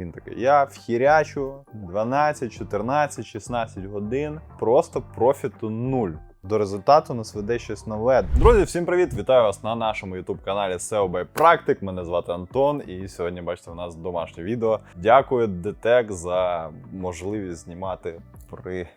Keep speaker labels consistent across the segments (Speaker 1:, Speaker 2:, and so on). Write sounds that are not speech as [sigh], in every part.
Speaker 1: Він такий: я вхірячу 12, 14, 16 годин, просто профіту нуль. До результату нас веде щось нове. Друзі, всім привіт! Вітаю вас на нашому youtube каналі SEO by Practic. Мене звати Антон, і сьогодні бачите у нас домашнє відео. Дякую DTEC за можливість знімати при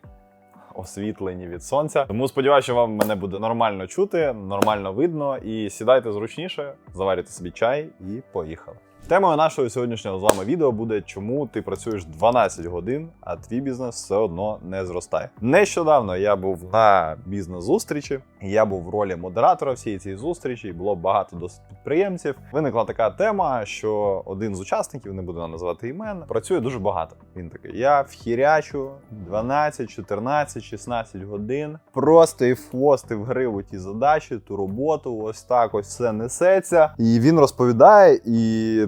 Speaker 1: освітленні від сонця. Тому сподіваюся, що вам мене буде нормально чути, нормально видно. І сідайте зручніше, заварюйте собі чай і поїхали. Темою нашого сьогоднішнього з вами відео буде, чому ти працюєш 12 годин, а твій бізнес все одно не зростає. Нещодавно я був на бізнес-зустрічі, я був в ролі модератора всієї цієї зустрічі, і було багато досить підприємців. Виникла така тема, що один з учасників, не буду називати імен, працює дуже багато. Він такий: я вхірячу 12, 14, 16 годин, просто і фости в гриву ті задачі, ту роботу, ось так ось все несеться. І він розповідає, і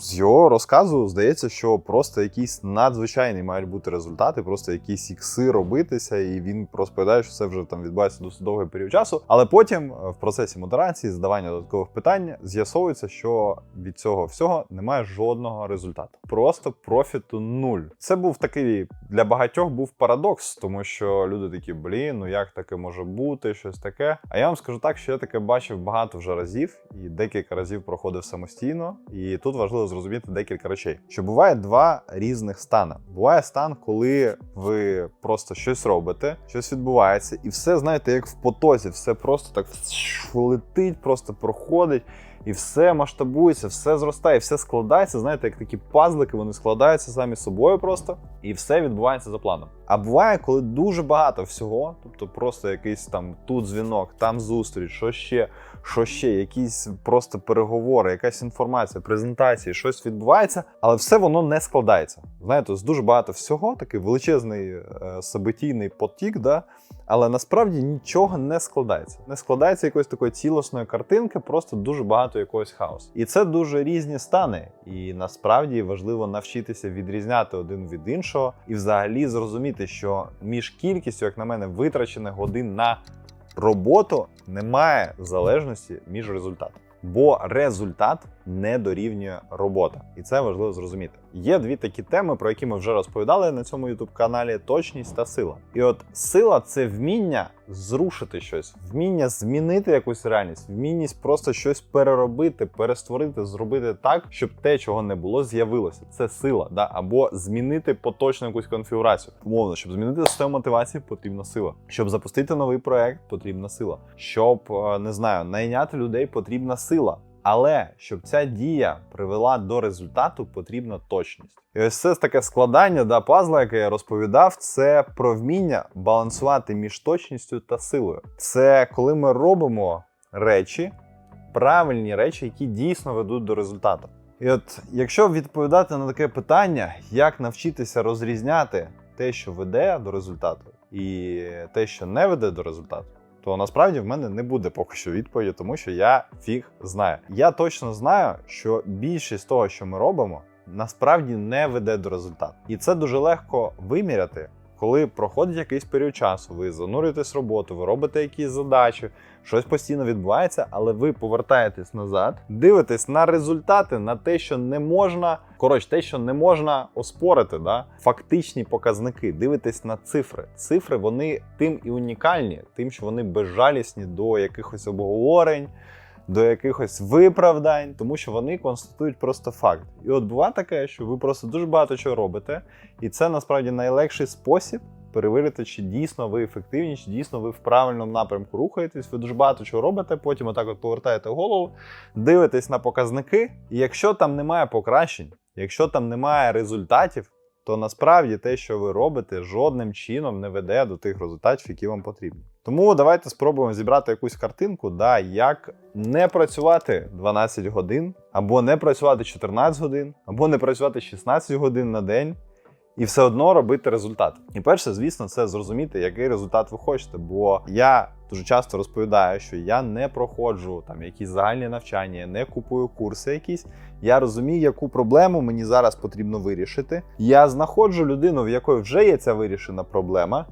Speaker 1: з його розказу здається, що просто якісь надзвичайні мають бути результати, просто якісь ікси робитися, і він розповідає, що це вже там відбувається досить довгий період часу. Але потім е, в процесі модерації, задавання додаткових питань, з'ясовується, що від цього всього немає жодного результату. Просто профіту нуль. Це був такий для багатьох був парадокс, тому що люди такі, блін, ну як таке може бути, щось таке. А я вам скажу так, що я таке бачив багато вже разів і декілька разів проходив самостійно. І тут важливо зрозуміти декілька речей. Що буває два різних стани. Буває стан, коли ви просто щось робите, щось відбувається, і все знаєте, як в потоці, все просто так летить, просто проходить. І все масштабується, все зростає, все складається. Знаєте, як такі пазлики, вони складаються самі собою просто, і все відбувається за планом. А буває, коли дуже багато всього, тобто просто якийсь там тут дзвінок, там зустріч, що ще, що ще, якісь просто переговори, якась інформація, презентації, щось відбувається, але все воно не складається. Знаєте, з дуже багато всього, такий величезний е, событійний потік, да? але насправді нічого не складається. Не складається якоїсь такої цілісної картинки, просто дуже багато якогось хаосу. І це дуже різні стани. І насправді важливо навчитися відрізняти один від іншого і взагалі зрозуміти, що між кількістю, як на мене, витрачених годин на роботу немає залежності між результатом. Бо результат не дорівнює робота, і це важливо зрозуміти. Є дві такі теми, про які ми вже розповідали на цьому youtube каналі: точність та сила. І от сила це вміння зрушити щось, вміння змінити якусь реальність, вмінність просто щось переробити, перестворити, зробити так, щоб те, чого не було, з'явилося. Це сила, да або змінити поточну якусь конфігурацію. Умовно, щоб змінити систему мотивації, потрібна сила. Щоб запустити новий проект, потрібна сила. Щоб е, не знаю, найняти людей, потрібна сила. Але щоб ця дія привела до результату, потрібна точність. І ось це таке складання да, пазла, яке я розповідав, це про вміння балансувати між точністю та силою. Це коли ми робимо речі, правильні речі, які дійсно ведуть до результату. І от якщо відповідати на таке питання, як навчитися розрізняти те, що веде до результату, і те, що не веде до результату то насправді в мене не буде поки що відповіді, тому що я фіг знаю. Я точно знаю, що більшість того, що ми робимо, насправді не веде до результату. І це дуже легко виміряти. Коли проходить якийсь період часу, ви занурюєтесь роботу, ви робите якісь задачі, щось постійно відбувається, але ви повертаєтесь назад, дивитесь на результати, на те, що не можна, коротше, те, що не можна оспорити, да? фактичні показники, дивитесь на цифри. Цифри вони тим і унікальні, тим, що вони безжалісні до якихось обговорень. До якихось виправдань, тому що вони констатують просто факт. І от буває таке, що ви просто дуже багато чого робите, і це насправді найлегший спосіб перевірити, чи дійсно ви ефективні, чи дійсно ви в правильному напрямку рухаєтесь. Ви дуже багато чого робите, потім отак от повертаєте голову, дивитесь на показники. І якщо там немає покращень, якщо там немає результатів, то насправді те, що ви робите, жодним чином не веде до тих результатів, які вам потрібні. Тому давайте спробуємо зібрати якусь картинку, да, як не працювати 12 годин, або не працювати 14 годин, або не працювати 16 годин на день. І все одно робити результат. І перше, звісно, це зрозуміти, який результат ви хочете. Бо я дуже часто розповідаю, що я не проходжу там якісь загальні навчання, не купую курси якісь. Я розумію, яку проблему мені зараз потрібно вирішити. Я знаходжу людину, в якої вже є ця вирішена проблема,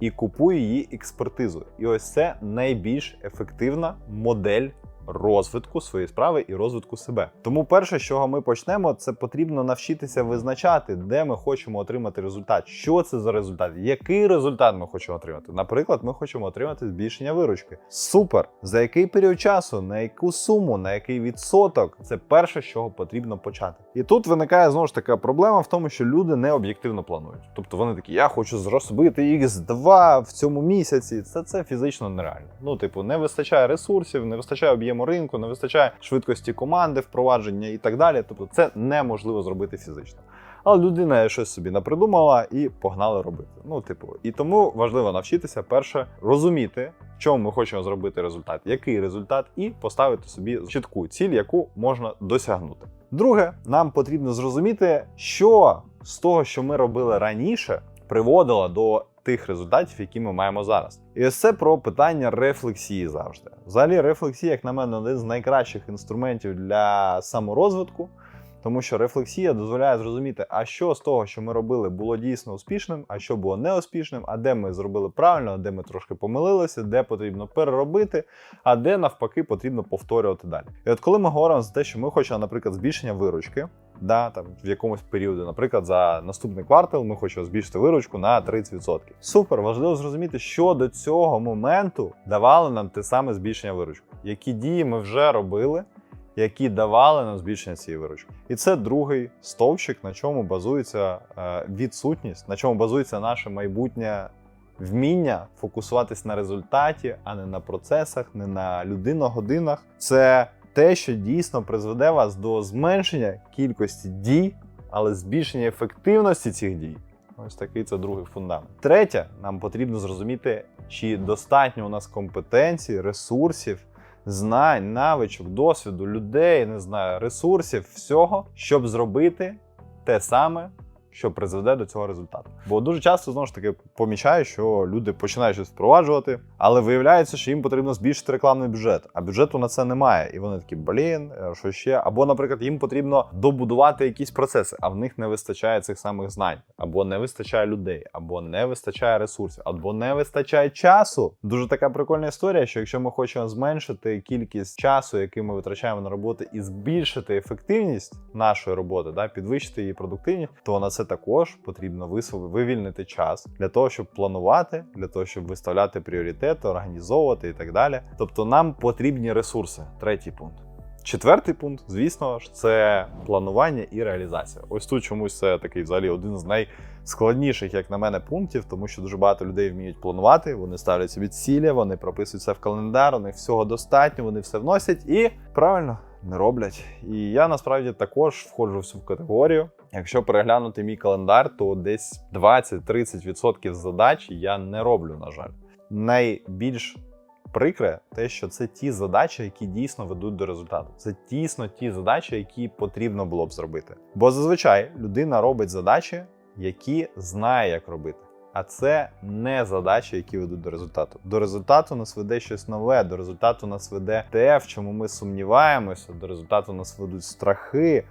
Speaker 1: і купую її експертизу. І ось це найбільш ефективна модель розвитку своєї справи і розвитку себе. Тому перше, з чого ми почнемо, це потрібно навчитися визначати, де ми хочемо отримати результат. Що це за результат? Який результат ми хочемо отримати? Наприклад, ми хочемо отримати збільшення виручки. Супер! За який період часу, на яку суму, на який відсоток? Це перше, з чого потрібно почати. І тут виникає знову ж така проблема в тому, що люди не об'єктивно планують. Тобто вони такі, я хочу зробити X2 в цьому місяці. Це це фізично нереально. Ну, типу, не вистачає ресурсів, не вистачає об'єму ринку, не вистачає швидкості команди, впровадження і так далі. Тобто, це неможливо зробити фізично. Але людина щось собі напридумала і погнали робити. Ну, типу, і тому важливо навчитися перше розуміти, чому ми хочемо зробити результат, який результат, і поставити собі чітку ціль, яку можна досягнути. Друге, нам потрібно зрозуміти, що з того, що ми робили раніше, приводило до тих результатів, які ми маємо зараз. І ось це про питання рефлексії завжди. Взагалі, рефлексія, як на мене, один з найкращих інструментів для саморозвитку. Тому що рефлексія дозволяє зрозуміти, а що з того, що ми робили, було дійсно успішним, а що було неуспішним, а де ми зробили правильно, а де ми трошки помилилися, де потрібно переробити, а де навпаки потрібно повторювати далі. І от коли ми говоримо за те, що ми хочемо, наприклад, збільшення виручки, да, там в якомусь періоді, наприклад, за наступний квартал ми хочемо збільшити виручку на 30%. Супер, важливо зрозуміти, що до цього моменту давало нам те саме збільшення виручки, які дії ми вже робили які давали нам збільшення цієї виручки. І це другий стовпчик, на чому базується е, відсутність, на чому базується наше майбутнє вміння фокусуватись на результаті, а не на процесах, не на людиногодинах. Це те, що дійсно призведе вас до зменшення кількості дій, але збільшення ефективності цих дій. Ось такий це другий фундамент. Третє, нам потрібно зрозуміти, чи достатньо у нас компетенцій, ресурсів знань, навичок, досвіду, людей, не знаю, ресурсів, всього, щоб зробити те саме, що призведе до цього результату. Бо дуже часто знову ж таки помічаю, що люди починають щось впроваджувати, але виявляється, що їм потрібно збільшити рекламний бюджет, а бюджету на це немає. І вони такі, блін, е, що ще? Або, наприклад, їм потрібно добудувати якісь процеси, а в них не вистачає цих самих знань, або не вистачає людей, або не вистачає ресурсів, або не вистачає часу. Дуже така прикольна історія, що якщо ми хочемо зменшити кількість часу, який ми витрачаємо на роботу, і збільшити ефективність нашої роботи, да, підвищити її продуктивність, то на це також потрібно вивільнити час для того, щоб планувати, для того, щоб виставляти пріоритети, організовувати і так далі. Тобто нам потрібні ресурси. Третій пункт. Четвертий пункт, звісно ж, це планування і реалізація. Ось тут чомусь це такий взагалі один з найскладніших, як на мене, пунктів, тому що дуже багато людей вміють планувати, вони ставлять собі цілі, вони прописують це в календар, у них всього достатньо, вони все вносять і правильно не роблять. І я насправді також входжу в цю категорію. Якщо переглянути мій календар, то десь 20-30% задач я не роблю, на жаль. Найбільш прикре те, що це ті задачі, які дійсно ведуть до результату. Це дійсно ті задачі, які потрібно було б зробити. Бо зазвичай людина робить задачі, які знає, як робити. А це не задачі, які ведуть до результату. До результату нас веде щось нове, до результату нас веде те, в чому ми сумніваємося, до результату нас ведуть страхи.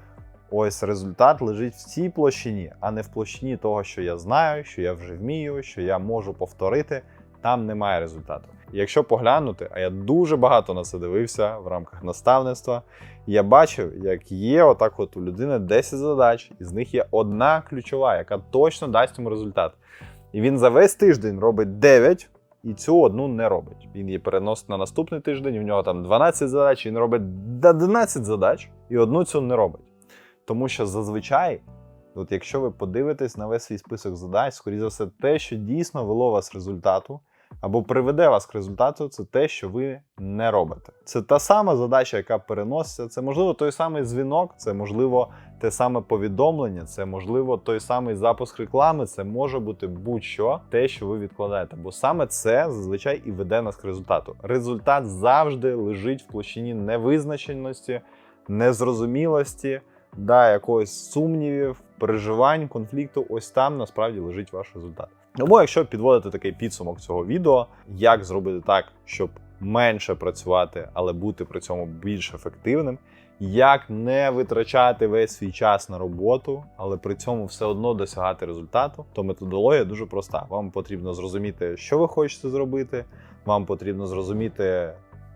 Speaker 1: Ось результат лежить в цій площині, а не в площині того, що я знаю, що я вже вмію, що я можу повторити. Там немає результату. Якщо поглянути, а я дуже багато на це дивився в рамках наставництва, я бачив, як є отак, от у людини 10 задач, і з них є одна ключова, яка точно дасть йому результат. І він за весь тиждень робить 9 і цю одну не робить. Він її переносить на наступний тиждень, у нього там 12 задач, він робить 11 задач і одну цю не робить. Тому що зазвичай, от якщо ви подивитесь на весь свій список задач, скоріше за все, те, що дійсно вело вас результату, або приведе вас к результату, це те, що ви не робите. Це та сама задача, яка переноситься. Це можливо той самий дзвінок, це можливо те саме повідомлення, це можливо той самий запуск реклами. Це може бути будь-що те, що ви відкладаєте. Бо саме це зазвичай і веде нас к результату. Результат завжди лежить в площині невизначеності, незрозумілості, да, якогось сумнівів, переживань, конфлікту. Ось там насправді лежить ваш результат. Тому, якщо підводити такий підсумок цього відео, як зробити так, щоб менше працювати, але бути при цьому більш ефективним, як не витрачати весь свій час на роботу, але при цьому все одно досягати результату, то методологія дуже проста. Вам потрібно зрозуміти, що ви хочете зробити. Вам потрібно зрозуміти,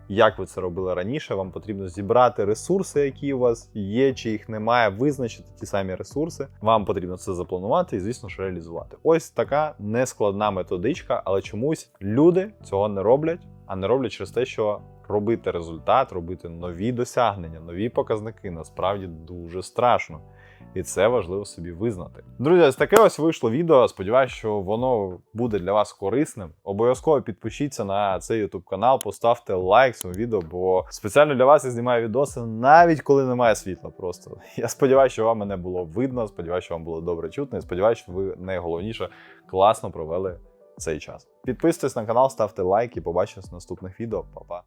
Speaker 1: як ви це робили раніше. Вам потрібно зібрати ресурси, які у вас є, чи їх немає, визначити ті самі ресурси. Вам потрібно це запланувати і, звісно ж, реалізувати. Ось така нескладна методичка, але чомусь люди цього не роблять, а не роблять через те, що робити результат, робити нові досягнення, нові показники насправді дуже страшно. І це важливо собі визнати. Друзі, ось таке ось вийшло відео. Сподіваюсь, що воно буде для вас корисним. Обов'язково підпишіться на цей YouTube канал, поставте лайк цьому відео, бо спеціально для вас я знімаю відоси навіть коли немає світла. Просто [laughs] я сподіваюся, що вам мене було видно. Сподіваюся, що вам було добре чутно. І сподіваюся, що ви найголовніше класно провели цей час. Підписуйтесь на канал, ставте лайк і побачимось в наступних відео. Па-па!